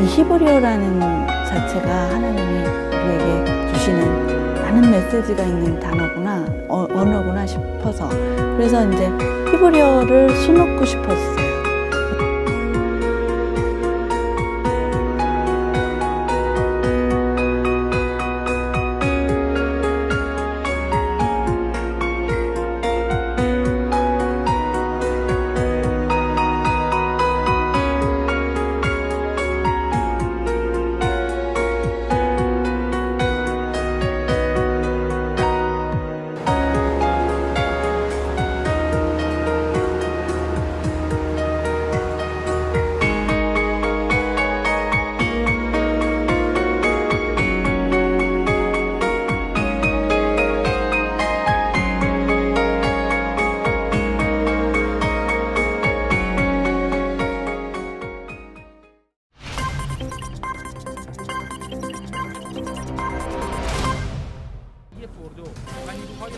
이 히브리어라는 자체가 하나님이 우리에게 주시는 많은 메시지가 있는 단어구나, 어, 언어구나 싶어서 그래서 이제 히브리어를 수놓고 싶었어요.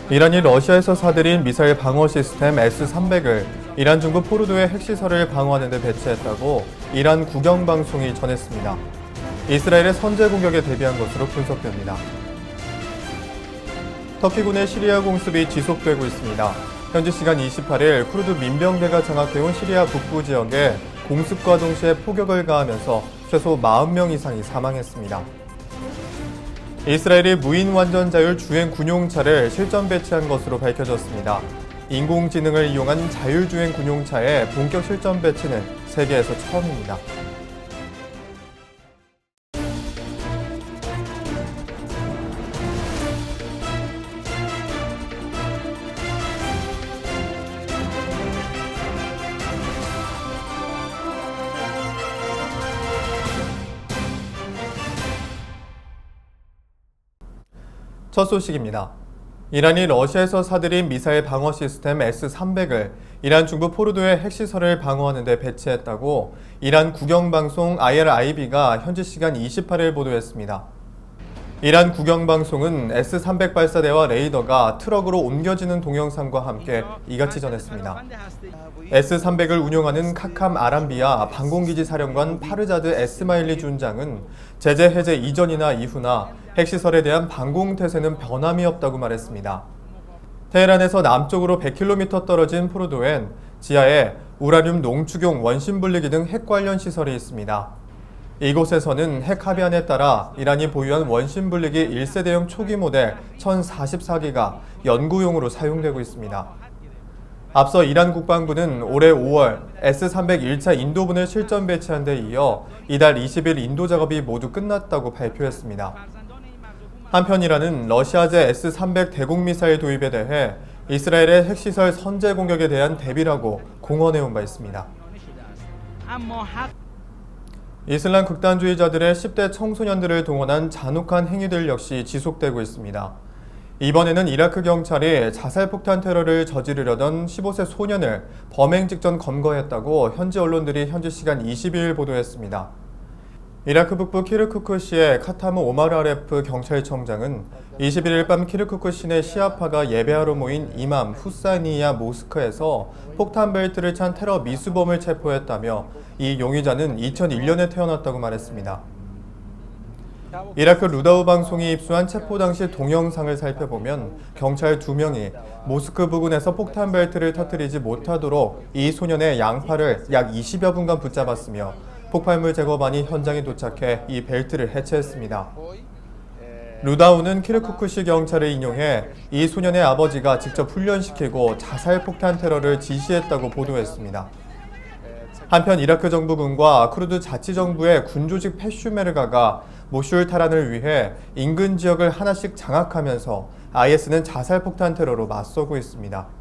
이란이 러시아에서 사들인 미사일 방어 시스템 S-300을 이란 중부 포르도의 핵시설을 방어하는 데 배치했다고 이란 국영방송이 전했습니다. 이스라엘의 선제 공격에 대비한 것으로 분석됩니다. 터키군의 시리아 공습이 지속되고 있습니다. 현지 시간 28일 쿠르드 민병대가 장악해온 시리아 북부 지역에 공습과 동시에 포격을 가하면서 최소 40명 이상이 사망했습니다. 이스라엘이 무인 완전 자율 주행 군용차를 실전 배치한 것으로 밝혀졌습니다. 인공지능을 이용한 자율주행 군용차의 본격 실전 배치는 세계에서 처음입니다. 첫 소식입니다. 이란이 러시아에서 사들인 미사일 방어 시스템 S-300을 이란 중부 포르도의 핵시설을 방어하는 데 배치했다고 이란 국영방송 IRIB가 현지 시간 28일 보도했습니다. 이란 국영방송은 S-300 발사대와 레이더가 트럭으로 옮겨지는 동영상과 함께 이같이 전했습니다. S-300을 운용하는 카캄 아람비아 방공기지 사령관 파르자드 에스마일리 준장은 제재 해제 이전이나 이후나 핵시설에 대한 방공 태세는 변함이 없다고 말했습니다. 테헤란에서 남쪽으로 100km 떨어진 포르도엔 지하에 우라늄 농축용 원심 분리기 등 핵 관련 시설이 있습니다. 이곳에서는 핵 합의안에 따라 이란이 보유한 원심 분리기 1세대형 초기 모델 1044기가 연구용으로 사용되고 있습니다. 앞서 이란 국방부는 올해 5월 S-300 1차 인도분을 실전 배치한 데 이어 이달 20일 인도 작업이 모두 끝났다고 발표했습니다. 한편 이란은 러시아제 S-300 대공 미사일 도입에 대해 이스라엘의 핵시설 선제 공격에 대한 대비라고 공언해온 바 있습니다. 이슬람 극단주의자들의 10대 청소년들을 동원한 잔혹한 행위들 역시 지속되고 있습니다. 이번에는 이라크 경찰이 자살폭탄 테러를 저지르려던 15세 소년을 범행 직전 검거했다고 현지 언론들이 현지 시간 22일 보도했습니다. 이라크 북부 키르쿠크시의 카타무 오마르 아레프 경찰청장은 21일 밤 키르쿠크 시내 시아파가 예배하러 모인 이맘 후사니야 모스크에서 폭탄 벨트를 찬 테러 미수범을 체포했다며 이 용의자는 2001년에 태어났다고 말했습니다. 이라크 루다우 방송이 입수한 체포 당시 동영상을 살펴보면 경찰 두 명이 모스크 부근에서 폭탄 벨트를 터뜨리지 못하도록 이 소년의 양팔을 약 20여 분간 붙잡았으며 폭발물 제거반이 현장에 도착해 이 벨트를 해체했습니다. 루다우는 키르쿠크시 경찰을 인용해 이 소년의 아버지가 직접 훈련시키고 자살 폭탄 테러를 지시했다고 보도했습니다. 한편 이라크 정부군과 쿠르드 자치정부의 군조직 페슈메르가가 모슐 탈환을 위해 인근 지역을 하나씩 장악하면서 IS는 자살 폭탄 테러로 맞서고 있습니다.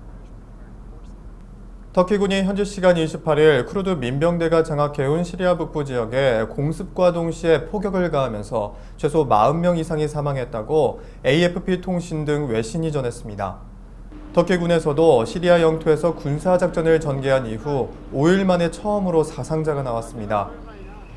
터키군이 현지 시간 28일 쿠르드 민병대가 장악해온 시리아 북부 지역에 공습과 동시에 포격을 가하면서 최소 40명 이상이 사망했다고 AFP 통신 등 외신이 전했습니다. 터키군에서도 시리아 영토에서 군사작전을 전개한 이후 5일 만에 처음으로 사상자가 나왔습니다.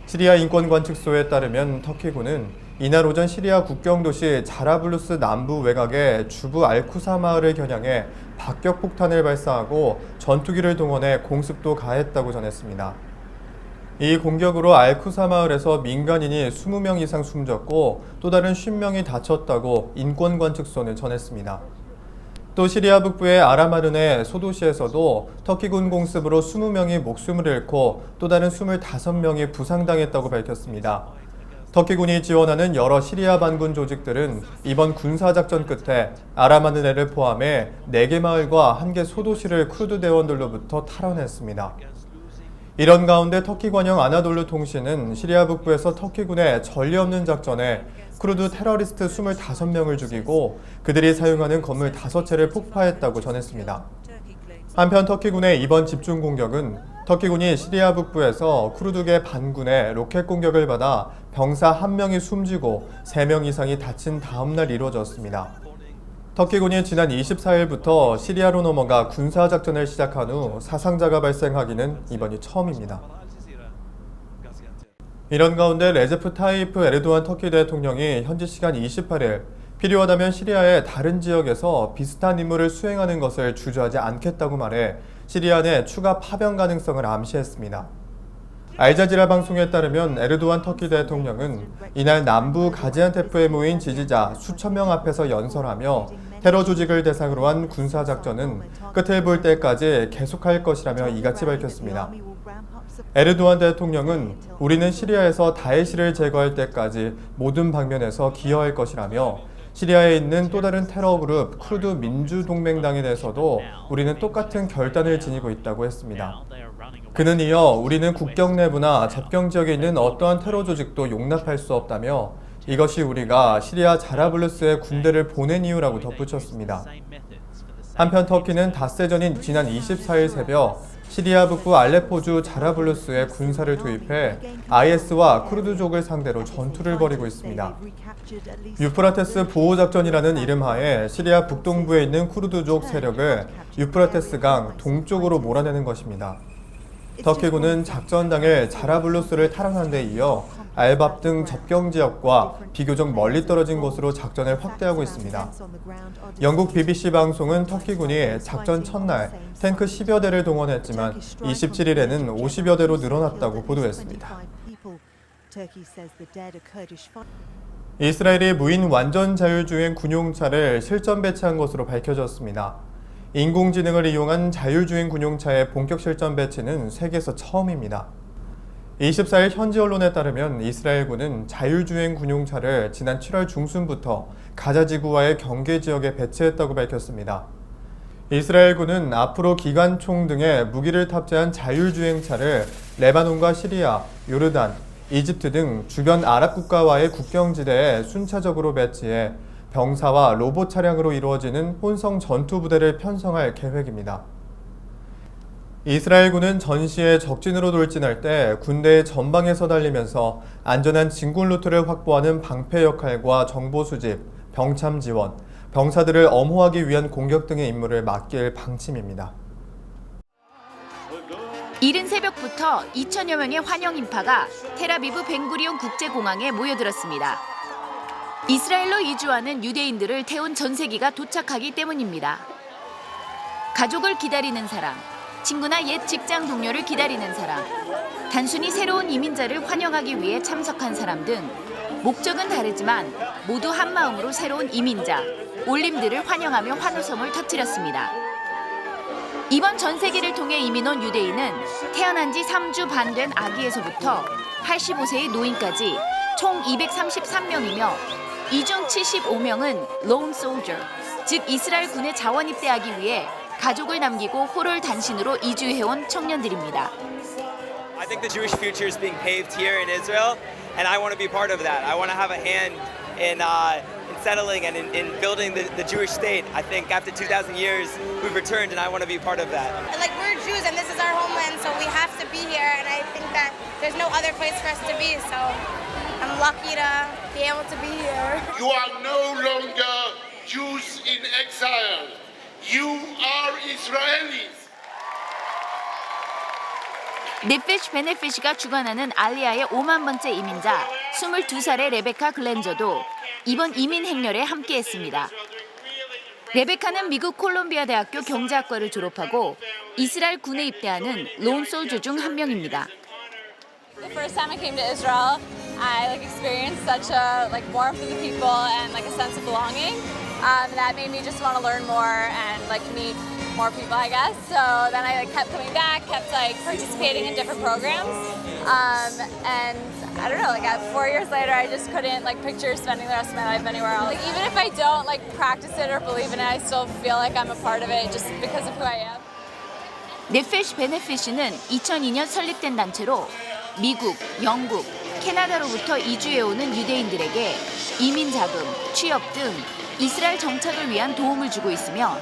시리아 인권관측소에 따르면 터키군은 이날 오전 시리아 국경 도시 자라블루스 남부 외곽의 주부 알쿠사 마을을 겨냥해 박격 폭탄을 발사하고 전투기를 동원해 공습도 가했다고 전했습니다. 이 공격으로 알쿠사 마을에서 민간인이 20명 이상 숨졌고 또 다른 50명이 다쳤다고 인권관 측소는 전했습니다. 또 시리아 북부의 아라마른의 소도시에서도 터키군 공습으로 20명이 목숨을 잃고 또 다른 25명이 부상당했다고 밝혔습니다. 터키군이 지원하는 여러 시리아 반군 조직들은 이번 군사작전 끝에 아라마르네를 포함해 4개 마을과 1개 소도시를 쿠르드 대원들로부터 탈환했습니다. 이런 가운데 터키 관영 아나돌루 통신은 시리아 북부에서 터키군의 전례 없는 작전에 쿠르드 테러리스트 25명을 죽이고 그들이 사용하는 건물 5채를 폭파했다고 전했습니다. 한편 터키군의 이번 집중 공격은 터키군이 시리아 북부에서 쿠르드계 반군의 로켓 공격을 받아 병사 1명이 숨지고 3명 이상이 다친 다음 날 이루어졌습니다. 터키군이 지난 24일부터 시리아로 넘어가 군사 작전을 시작한 후 사상자가 발생하기는 이번이 처음입니다. 이런 가운데 레제프 타이프 에르도안 터키 대통령이 현지 시간 28일 필요하다면 시리아의 다른 지역에서 비슷한 임무를 수행하는 것을 주저하지 않겠다고 말해 시리아 내 추가 파병 가능성을 암시했습니다. 알자지라 방송에 따르면 에르도안 터키 대통령은 이날 남부 가지안테프에 모인 지지자 수천 명 앞에서 연설하며 테러 조직을 대상으로 한 군사 작전은 끝을 볼 때까지 계속할 것이라며 이같이 밝혔습니다. 에르도안 대통령은 우리는 시리아에서 다에시를 제거할 때까지 모든 방면에서 기여할 것이라며 시리아에 있는 또 다른 테러 그룹 쿠르드 민주동맹당에 대해서도 우리는 똑같은 결단을 지니고 있다고 했습니다. 그는 이어 우리는 국경 내부나 접경 지역에 있는 어떠한 테러 조직도 용납할 수 없다며 이것이 우리가 시리아 자라블루스에 군대를 보낸 이유라고 덧붙였습니다. 한편 터키는 닷새 전인 지난 24일 새벽 시리아 북부 알레포주 자라블루스에 군사를 투입해 IS와 쿠르드족을 상대로 전투를 벌이고 있습니다. 유프라테스 보호작전이라는 이름하에 시리아 북동부에 있는 쿠르드족 세력을 유프라테스 강 동쪽으로 몰아내는 것입니다. 터키군은 작전 당일 자라블루스를 탈환한 데 이어 알밥 등 접경 지역과 비교적 멀리 떨어진 곳으로 작전을 확대하고 있습니다. 영국 BBC 방송은 터키군이 작전 첫날 탱크 10여 대를 동원했지만 27일에는 50여 대로 늘어났다고 보도했습니다. 이스라엘이 무인 완전 자율주행 군용차를 실전 배치한 것으로 밝혀졌습니다. 인공지능을 이용한 자율주행 군용차의 본격 실전 배치는 세계에서 처음입니다. 24일 현지 언론에 따르면 이스라엘군은 자율주행 군용차를 지난 7월 중순부터 가자 지구와의 경계 지역에 배치했다고 밝혔습니다. 이스라엘군은 앞으로 기관총 등의 무기를 탑재한 자율주행차를 레바논과 시리아, 요르단, 이집트 등 주변 아랍 국가와의 국경지대에 순차적으로 배치해 병사와 로봇 차량으로 이루어지는 혼성 전투 부대를 편성할 계획입니다. 이스라엘군은 전시에 적진으로 돌진할 때 군대의 전방에서 달리면서 안전한 진군 루트를 확보하는 방패 역할과 정보 수집, 병참 지원, 병사들을 엄호하기 위한 공격 등의 임무를 맡길 방침입니다. 이른 새벽부터 2천여 명의 환영 인파가 테라비브 벤구리온 국제공항에 모여들었습니다. 이스라엘로 이주하는 유대인들을 태운 전세기가 도착하기 때문입니다. 가족을 기다리는 사람, 친구나 옛 직장 동료를 기다리는 사람, 단순히 새로운 이민자를 환영하기 위해 참석한 사람 등 목적은 다르지만 모두 한 마음으로 새로운 이민자, 올림들을 환영하며 환호성을 터뜨렸습니다. 이번 전세기를 통해 이민 온 유대인은 태어난 지 3주 반 된 아기에서부터 85세의 노인까지 총 233명이며 이 중 75명은 lone soldier, 즉 이스라엘 군에 자원 입대하기 위해 가족을 남기고 호를 단신으로 이주해온 청년들입니다. I think the Jewish future is being paved here in Israel, and I want to be part of that. I want to have a hand in, uh, in settling and in, in building the, the Jewish state. I think after 2,000 years, we've returned, and I want to be part of that. like we're Jews and this is our homeland, so we have to be here. And I think that there's no other place for us to be. So I'm lucky to be able to be here. You are no longer Jews in exile. You are Israelis. 네페시 베네페시가 주관하는 알리아의 5만 번째 이민자 22살의 레베카 글렌저도 이번 이민 행렬에 함께했습니다. 레베카는 미국 콜롬비아 대학교 경제학과를 졸업하고 이스라엘 군에 입대하는 론솔주 중 한 명입니다. The first time I came to Israel, I like experienced such a like warmth of the people and like a sense of belonging. Um, that made me just want to learn more and like meet more people, I guess. So then I like kept coming back, kept like participating in different programs, um, and I don't know. Like at four years later, I just couldn't like picture spending the rest of my life anywhere else. Like even if I don't like practice it or believe in it, I still feel like I'm a part of it just because of who I am. 넷피쉬 베네피쉬는 2002년 설립된 단체로 미국, 영국, 캐나다로부터 이주해오는 유대인들에게 이민 자금, 취업 등 이스라엘 정착을 위한 도움을 주고 있으며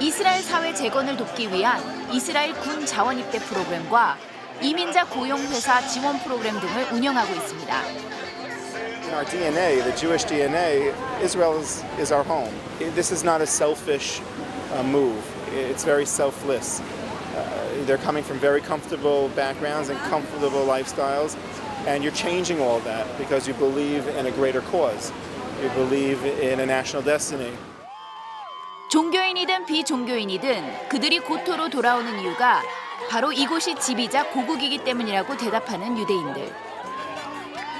이스라엘 사회 재건을 돕기 위한 이스라엘 군 자원 입대 프로그램과 이민자 고용 회사 지원 프로그램 등을 운영하고 있습니다. In our DNA, the Jewish DNA, Israel is, is our home. This is not a selfish uh, move. It's very selfless. Uh, they're coming from very comfortable backgrounds and comfortable lifestyles, and you're changing all that because you believe in a greater cause. You believe in a national destiny. 종교인이든 비종교인이든 그들이 고토로 돌아오는 이유가 바로 이곳이 집이자 고국이기 때문이라고 대답하는 유대인들.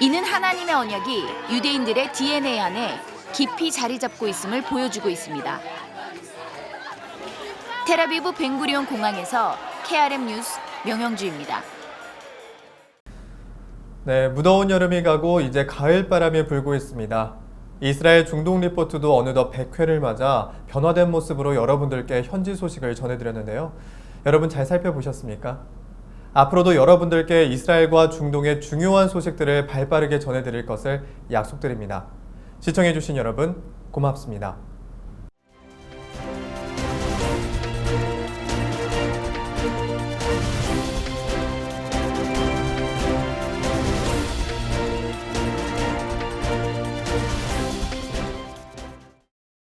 이는 하나님의 언약이 유대인들의 DNA 안에 깊이 자리 잡고 있음을 보여주고 있습니다. 테라비브 벵구리온 공항에서 KRM 뉴스 명영주입니다. 네, 무더운 여름이 가고 이제 가을 바람이 불고 있습니다. 이스라엘 중동 리포트도 어느덧 100회를 맞아 변화된 모습으로 여러분들께 현지 소식을 전해드렸는데요. 여러분 잘 살펴보셨습니까? 앞으로도 여러분들께 이스라엘과 중동의 중요한 소식들을 발빠르게 전해드릴 것을 약속드립니다. 시청해주신 여러분 고맙습니다.